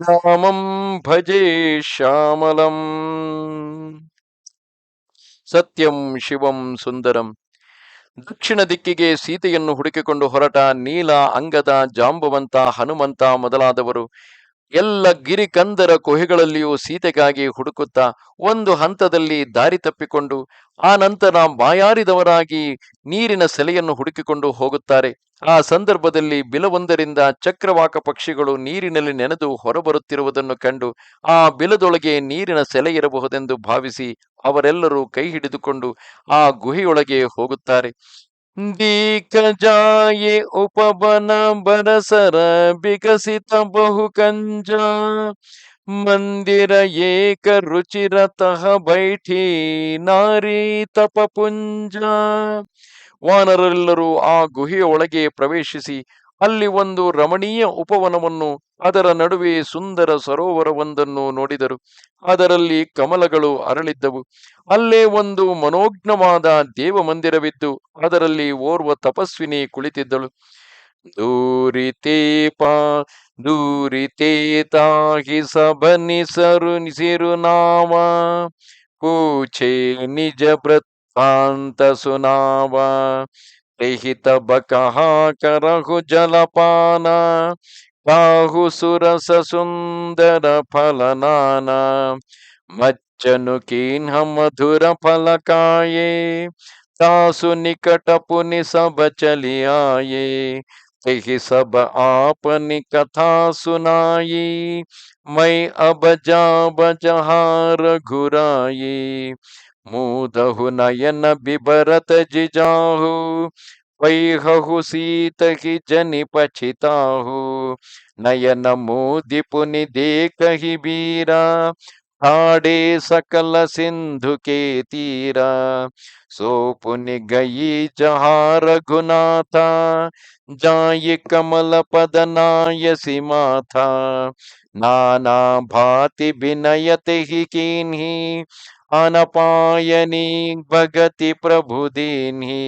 ರಾಮಂ ಭಜೆ ಶ್ಯಾಮಲಂ ಸತ್ಯಂ ಶಿವಂ ಸುಂದರಂ ದಕ್ಷಿಣ ದಿಕ್ಕಿಗೆ ಸೀತೆಯನ್ನು ಹುಡುಕಿಕೊಂಡು ಹೊರಟ ನೀಲ, ಅಂಗದ, ಜಾಂಬವಂತ, ಹನುಮಂತ ಮೊದಲಾದವರು ಎಲ್ಲ ಗಿರಿಕಂದರ ಗುಹೆಗಳಲ್ಲಿಯೂ ಸೀತೆಗಾಗಿ ಹುಡುಕುತ್ತಾ ಒಂದು ಹಂತದಲ್ಲಿ ದಾರಿ ತಪ್ಪಿಕೊಂಡು ಆ ನಂತರ ಬಾಯಾರಿದವರಾಗಿ ನೀರಿನ ಸೆಲೆಯನ್ನು ಹುಡುಕಿಕೊಂಡು ಹೋಗುತ್ತಾರೆ. ಆ ಸಂದರ್ಭದಲ್ಲಿ ಬಿಲವೊಂದರಿಂದ ಚಕ್ರವಾಕ ಪಕ್ಷಿಗಳು ನೀರಿನಲ್ಲಿ ನೆನೆದು ಹೊರಬರುತ್ತಿರುವುದನ್ನು ಕಂಡು ಆ ಬಿಲದೊಳಗೆ ನೀರಿನ ಸೆಲೆ ಇರಬಹುದೆಂದು ಭಾವಿಸಿ ಅವರೆಲ್ಲರೂ ಕೈ ಹಿಡಿದುಕೊಂಡು ಆ ಗುಹೆಯೊಳಗೆ ಹೋಗುತ್ತಾರೆ. ದೀಕಜಾಯೆ ಉಪಬನ ಬರಸರ ವಿಕಸಿತ ಬಹುಕಂಜ ಮಂದಿರ ಏಕ ರುಚಿರತಃ ಬೈಠಿ ನಾರಿ ತಪಪುಂಜ ವಾನರೆಲ್ಲರೂ ಆ ಗುಹೆಯ ಒಳಗೆ ಪ್ರವೇಶಿಸಿ ಅಲ್ಲಿ ಒಂದು ರಮಣೀಯ ಉಪವನವನ್ನು ಅದರ ನಡುವೆ ಸುಂದರ ಸರೋವರವೊಂದನ್ನು ನೋಡಿದರು. ಅದರಲ್ಲಿ ಕಮಲಗಳು ಅರಳಿದ್ದವು. ಅಲ್ಲೇ ಒಂದು ಮನೋಜ್ಞವಾದ ದೇವ ಮಂದಿರವಿದ್ದು ಅದರಲ್ಲಿ ಓರ್ವ ತಪಸ್ವಿನಿ ಕುಳಿತಿದ್ದಳು. ದೂರಿತೇಪ ತಾಹಿ ಸಬನಿಸರು ನಿಸಿರು ನಾವ, ಕೂಚೆ ನಿಜ ವೃತ್ತಾಂತ ಸುನಾವ गृहित बकहा करहु जलपाना काहु सुरस सुंदर फल नाना फलनाना मज्जनुकीन्ह मधुर फल काये तासु निकट पुनि सब चली आए तेहि सब आपनी कथा सुनाई मैं अब जा बजहा रघुराई मूदहु नयन बिबरत जिजाहु पैहु सीत ही जनि पछिताहु। नयन मोदि पुनि देखहि बीरा ठाड़े सकल सिंधु के तीरा। सो पुनि गई जहाँ रघुनाथा जाय कमल पद नायसी माथा नाना भाति विनयते ही कीन्ही ಅನಪಾಯನಿ ಭಗತಿ ಪ್ರಭುದೀನ್ಹಿ.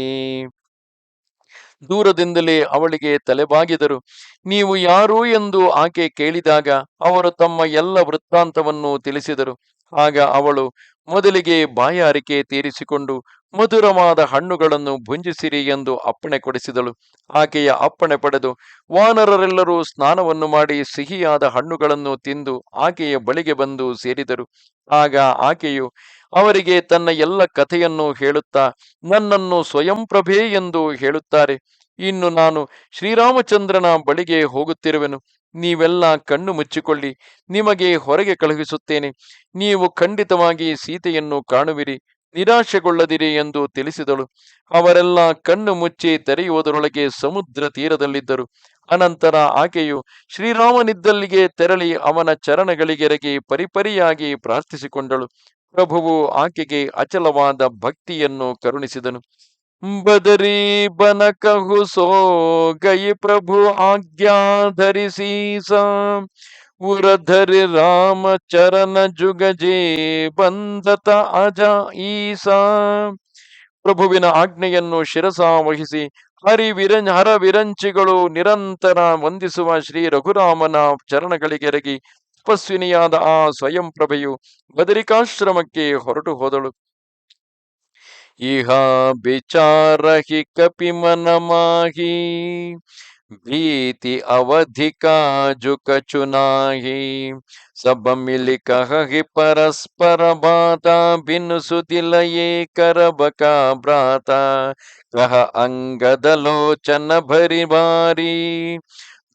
ದೂರದಿಂದಲೇ ಅವಳಿಗೆ ತಲೆಬಾಗಿದರು. ನೀವು ಯಾರು ಎಂದು ಆಕೆ ಕೇಳಿದಾಗ ಅವರು ತಮ್ಮ ಎಲ್ಲ ವೃತ್ತಾಂತವನ್ನು ತಿಳಿಸಿದರು. ಆಗ ಅವಳು ಮೊದಲಿಗೆ ಬಾಯಾರಿಕೆ ತೀರಿಸಿಕೊಂಡು ಮಧುರವಾದ ಹಣ್ಣುಗಳನ್ನು ಭುಂಜಿಸಿರಿ ಎಂದು ಅಪ್ಪಣೆ ಕೊಡಿಸಿದಳು. ಆಕೆಯ ಅಪ್ಪಣೆ ಪಡೆದು ವಾನರರೆಲ್ಲರೂ ಸ್ನಾನವನ್ನು ಮಾಡಿ ಸಿಹಿಯಾದ ಹಣ್ಣುಗಳನ್ನು ತಿಂದು ಆಕೆಯ ಬಳಿಗೆ ಬಂದು ಸೇರಿದರು. ಆಗ ಆಕೆಯು, ಅವರಿಗೆ ತನ್ನ ಎಲ್ಲ ಕಥೆಯನ್ನು ಹೇಳುತ್ತಾ, ನನ್ನನ್ನು ಸ್ವಯಂಪ್ರಭೆ ಎಂದು ಹೇಳುತ್ತಾರೆ. ಇನ್ನು ನಾನು ಶ್ರೀರಾಮಚಂದ್ರನ ಬಳಿಗೆ ಹೋಗುತ್ತಿರುವೆನು. ನೀವೆಲ್ಲ ಕಣ್ಣು ಮುಚ್ಚಿಕೊಳ್ಳಿ. ನಿಮಗೆ ಹೊರಗೆ ಕಳುಹಿಸುತ್ತೇನೆ. ನೀವು ಖಂಡಿತವಾಗಿ ಸೀತೆಯನ್ನು ಕಾಣುವಿರಿ. ನಿರಾಶೆಗೊಳ್ಳದಿರಿ ಎಂದು ತಿಳಿಸಿದಳು. ಅವರೆಲ್ಲ ಕಣ್ಣು ಮುಚ್ಚಿ ತೆರೆಯುವುದರೊಳಗೆ ಸಮುದ್ರ ತೀರದಲ್ಲಿದ್ದರು. ಅನಂತರ ಆಕೆಯು ಶ್ರೀರಾಮನಿದ್ದಲ್ಲಿಗೆ ತೆರಳಿ ಅವನ ಚರಣಗಳಿಗೆರಗಿ ಪರಿಪರಿಯಾಗಿ ಪ್ರಾರ್ಥಿಸಿಕೊಂಡಳು. ಪ್ರಭುವು ಆಕೆಗೆ ಅಚಲವಾದ ಭಕ್ತಿಯನ್ನು ಕರುಣಿಸಿದನು. ಬದರಿ ಬನಕಹು ಸೋ ಗೈ ಪ್ರಭು ಆಜ್ಞಾ ಉರಧರಿ ರಾಮ ಚರಣ ಜುಗಜೆ ಬಂದತ ಅಜ ಈಸಾ. ಪ್ರಭುವಿನ ಆಜ್ಞೆಯನ್ನು ಶಿರಸ ವಹಿಸಿ ಹರಿ ಹರವಿರಂಚಿಗಳು ಹರ ವಿರಂಚಿಗಳು ನಿರಂತರ ವಂದಿಸುವ ಶ್ರೀ ರಘುರಾಮನ ಚರಣಗಳಿಗೆರಗಿ ತಪಸ್ವಿನಿಯಾದ ಆ ಸ್ವಯಂ ಪ್ರಭೆಯು ಬದರಿಕಾಶ್ರಮಕ್ಕೆ ಹೊರಟು ಹೋದಳು. ಇಹ ಬಿಚಾರಹಿ ಕಪಿ ಕಪಿ भीति अवधिका जुक चुनाही सब मिल कहि परस्पर बाता बिन सुदिल ये करब का कह अंगद लोचन भरी बारी,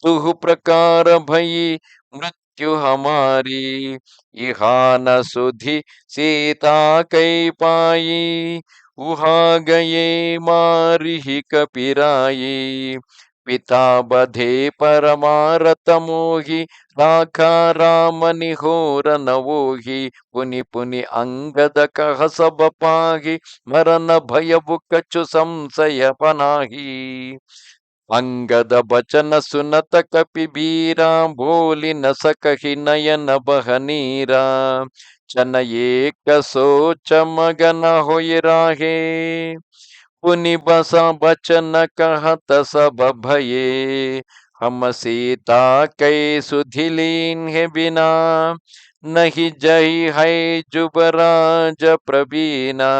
दुह प्रकार भई मृत्यु हमारी। इहा न सुधि सीता कई पाई, उहा गए मारी कपिराई। पिता मिताबधे परमारतमोहि नवोहि पुनि पुनि अंगद कह सब पाहि मरण भय बुकचु संशय पनाहि अंगद बचन सुनत कपि बीरा न सकहि नयन बहनीरा चन एक सोच मगन होय राहे मुनि बस बचन कहत सब भये। हम सीता कै सुधिलीन है बिना, नहीं जही है जुबराज प्रवीना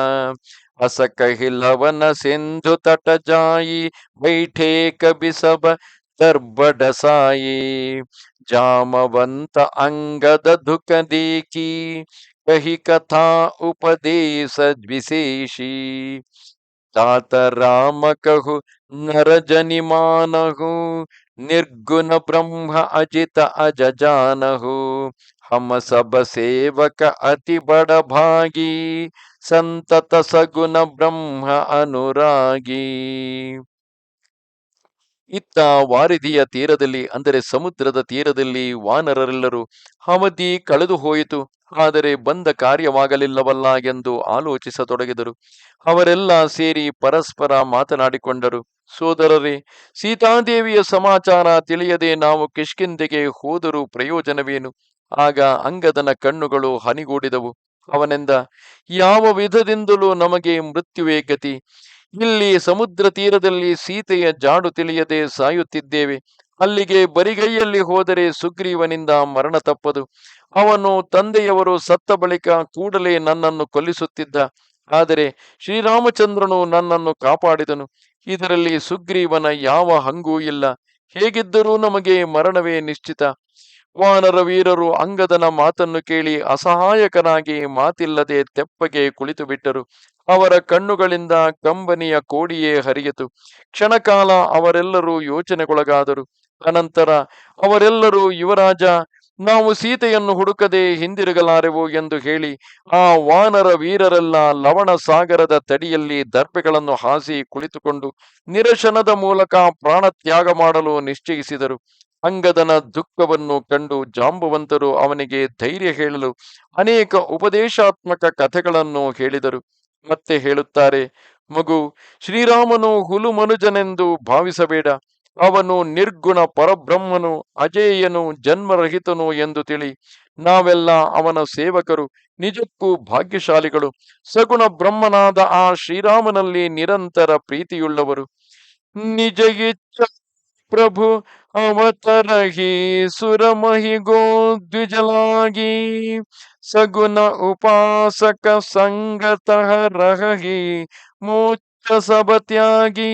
अस कही लवन सिंधु तट जाई, बैठे कवि सब दर्बसाई जामवंत अंगद धुक देखी, कही कथा उपदेश विशेषी। तात राम कहु, नर जनि मानहु, निर्गुण ब्रह्म अजित अज जानहु। हम सब सेवक अति बड़ भागी, संतत सगुण ब्रह्म अनुरागी। ಇತ್ತ ವಾರಿಧಿಯ ತೀರದಲ್ಲಿ, ಅಂದರೆ ಸಮುದ್ರದ ತೀರದಲ್ಲಿ ವಾನರರೆಲ್ಲರೂ ಅವಧಿ ಕಳೆದು ಹೋಯಿತು ಆದರೆ ಬಂದ ಕಾರ್ಯವಾಗಲಿಲ್ಲವಲ್ಲ ಎಂದು ಆಲೋಚಿಸತೊಡಗಿದರು. ಅವರೆಲ್ಲ ಸೇರಿ ಪರಸ್ಪರ ಮಾತನಾಡಿಕೊಂಡರು, ಸೋದರರೇ, ಸೀತಾದೇವಿಯ ಸಮಾಚಾರ ತಿಳಿಯದೆ ನಾವು ಕಿಷ್ಕಿಂದೆಗೆ ಹೋದರೂ ಪ್ರಯೋಜನವೇನು? ಆಗ ಅಂಗದನ ಕಣ್ಣುಗಳು ಹನಿಗೂಡಿದವು. ಅವನೆಂದ, ಯಾವ ವಿಧದಿಂದಲೂ ನಮಗೆ ಮೃತ್ಯುವೇ ಗತಿ. ಇಲ್ಲಿ ಸಮುದ್ರ ತೀರದಲ್ಲಿ ಸೀತೆಯ ಜಾಡು ತಿಳಿಯದೆ ಸಾಯುತ್ತಿದ್ದೇವೆ. ಅಲ್ಲಿಗೆ ಬರಿಗೈಯಲ್ಲಿ ಹೋದರೆ ಸುಗ್ರೀವನಿಂದ ಮರಣ ತಪ್ಪದು. ಅವನು ತಂದೆಯವರು ಸತ್ತ ಬಳಿಕ ಕೂಡಲೇ ನನ್ನನ್ನು ಕೊಲ್ಲಿಸುತ್ತಿದ್ದ. ಆದರೆ ಶ್ರೀರಾಮಚಂದ್ರನು ನನ್ನನ್ನು ಕಾಪಾಡಿದನು. ಇದರಲ್ಲಿ ಸುಗ್ರೀವನ ಯಾವ ಹಂಗೂ ಇಲ್ಲ. ಹೇಗಿದ್ದರೂ ನಮಗೆ ಮರಣವೇ ನಿಶ್ಚಿತ. ವಾನರ ವೀರರು ಅಂಗದನ ಮಾತನ್ನು ಕೇಳಿ ಅಸಹಾಯಕನಾಗಿ ಮಾತಿಲ್ಲದೆ ತೆಪ್ಪಗೆ ಕುಳಿತು ಬಿಟ್ಟರು ಅವರ ಕಣ್ಣುಗಳಿಂದ ಕಂಬನಿಯ ಕೋಡಿಯೇ ಹರಿಯಿತು. ಕ್ಷಣಕಾಲ ಅವರೆಲ್ಲರೂ ಯೋಚನೆಗೊಳಗಾದರು. ಅನಂತರ ಅವರೆಲ್ಲರೂ, ಯುವರಾಜ, ನಾವು ಸೀತೆಯನ್ನು ಹುಡುಕದೆ ಹಿಂದಿರುಗಲಾರೆವು ಎಂದು ಹೇಳಿ, ಆ ವಾನರ ವೀರರೆಲ್ಲ ಲವಣ ಸಾಗರದ ತಡಿಯಲ್ಲಿ ದರ್ಪೆಗಳನ್ನು ಹಾಸಿ ಕುಳಿತುಕೊಂಡು ನಿರಶನದ ಮೂಲಕ ಪ್ರಾಣತ್ಯಾಗ ಮಾಡಲು ನಿಶ್ಚಯಿಸಿದರು. ಅಂಗದನ ದುಃಖವನ್ನು ಕಂಡು ಜಾಂಬವಂತರು ಅವನಿಗೆ ಧೈರ್ಯ ಹೇಳಲು ಅನೇಕ ಉಪದೇಶಾತ್ಮಕ ಕಥೆಗಳನ್ನು ಹೇಳಿದರು. ಮತ್ತೆ ಹೇಳುತ್ತಾರೆ, ಮಗು, ಶ್ರೀರಾಮನು ಹುಲು ಮನುಜನೆಂದು ಭಾವಿಸಬೇಡ. ಅವನು ನಿರ್ಗುಣ ಪರಬ್ರಹ್ಮನು, ಅಜೇಯನು ಜನ್ಮರಹಿತನು ಎಂದು ತಿಳಿ. ನಾವೆಲ್ಲ ಅವನ ಸೇವಕರು, ನಿಜಕ್ಕೂ ಭಾಗ್ಯಶಾಲಿಗಳು. ಸಗುಣ ಬ್ರಹ್ಮನಾದ ಆ ಶ್ರೀರಾಮನಲ್ಲಿ ನಿರಂತರ ಪ್ರೀತಿಯುಳ್ಳವರು. ನಿಜ ಪ್ರಭು ಅವತರಹಿ ಸುರಮಹಿಗೋ ದ್ವಿಜಲಾಗಿ ಸಗುಣ ಉಪಾಸಕ ಸಂಗತಃ ರಹಿ ಮೋಚ ಸಬತ್ಯಾಗಿ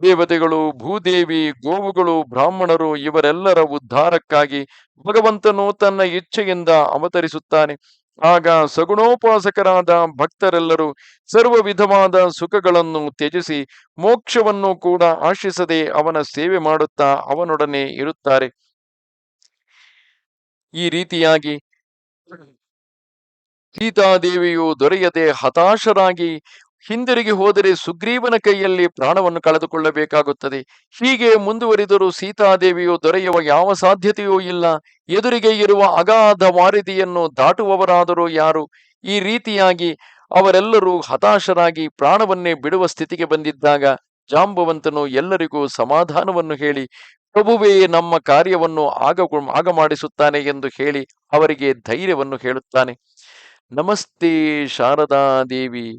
ದೇವತೆಗಳು, ಭೂದೇವಿ, ಗೋವುಗಳು, ಬ್ರಾಹ್ಮಣರು ಇವರೆಲ್ಲರ ಉದ್ಧಾರಕ್ಕಾಗಿ ಭಗವಂತನು ತನ್ನ ಇಚ್ಛೆಯಿಂದ ಅವತರಿಸುತ್ತಾನೆ. ಆಗ ಸಗುಣೋಪಾಸಕರಾದ ಭಕ್ತರೆಲ್ಲರೂ ಸರ್ವ ವಿಧವಾದ ಸುಖಗಳನ್ನು ತ್ಯಜಿಸಿ ಮೋಕ್ಷವನ್ನು ಕೂಡ ಆಶಿಸದೆ ಅವನ ಸೇವೆ ಮಾಡುತ್ತಾ ಅವನೊಡನೆ ಇರುತ್ತಾರೆ. ಈ ರೀತಿಯಾಗಿ ಸೀತಾದೇವಿಯು ದೊರೆಯದೆ ಹತಾಶರಾಗಿ ಹಿಂದಿರುಗಿ ಹೋದರೆ ಸುಗ್ರೀವನ ಕೈಯಲ್ಲಿ ಪ್ರಾಣವನ್ನು ಕಳೆದುಕೊಳ್ಳಬೇಕಾಗುತ್ತದೆ. ಹೀಗೆ ಮುಂದುವರಿದರೂ ಸೀತಾದೇವಿಯು ದೊರೆಯುವ ಯಾವ ಸಾಧ್ಯತೆಯೂ ಇಲ್ಲ. ಎದುರಿಗೆ ಇರುವ ಅಗಾಧ ವಾರಿದಿಯನ್ನು ದಾಟುವವರಾದರೂ ಯಾರು? ಈ ರೀತಿಯಾಗಿ ಅವರೆಲ್ಲರೂ ಹತಾಶರಾಗಿ ಪ್ರಾಣವನ್ನೇ ಬಿಡುವ ಸ್ಥಿತಿಗೆ ಬಂದಿದ್ದಾಗ ಜಾಂಬವಂತನು ಎಲ್ಲರಿಗೂ ಸಮಾಧಾನವನ್ನು ಹೇಳಿ, ಪ್ರಭುವೇ, ನಮ್ಮ ಕಾರ್ಯವನ್ನು ಆಗ ಆಗ ಮಾಡಿಸುತ್ತಾನೆ ಎಂದು ಹೇಳಿ ಅವರಿಗೆ ಧೈರ್ಯವನ್ನು ಹೇಳುತ್ತಾನೆ. ನಮಸ್ತೆ ಶಾರದಾ ದೇವಿ